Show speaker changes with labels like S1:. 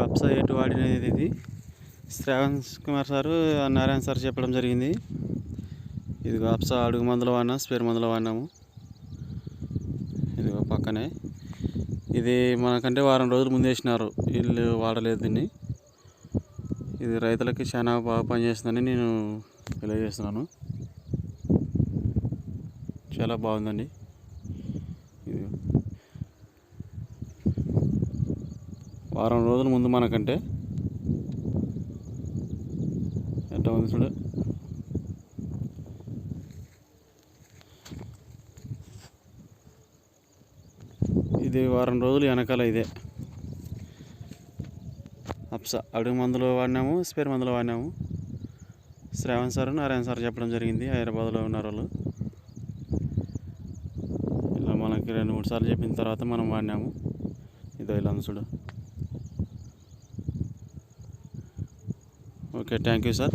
S1: Website వాడినది ఇది. Shravan Kumar sir Narayana sir చెప్పడం జరిగింది. ఇది అప్స అడుగు మందులు వాడినా స్పేర్ మందులు వాడినాము. ఇదిగో పక్కనే. ఇది మనకంటే వారం రోజులు ముందు వేసినారు. వీళ్ళు వాడలేదు దీన్ని. ఇది రైతులకి చాలా బాగా పనిచేస్తుందని నేను తెలియజేస్తున్నాను. చాలా బాగుందండి ఇది వారం రోజుల ముందు మనకంటే. ఎట్లా ఉంది చూడు. ఇది వారం రోజులు వెనకాల ఇదే. అప్స అడుగు మందులు వాడినాము స్పేర్ మందులు వాడినాము. శ్రావణ్ సార్ నారాయణ సార్ చెప్పడం జరిగింది హైదరాబాద్లో ఉన్నారు వాళ్ళు. ఇలా మనకి రెండు మూడు సార్లు చెప్పిన తర్వాత మనం వాడినాము. ఇదో ఇలా ఉంది చూడు. Okay thank you sir.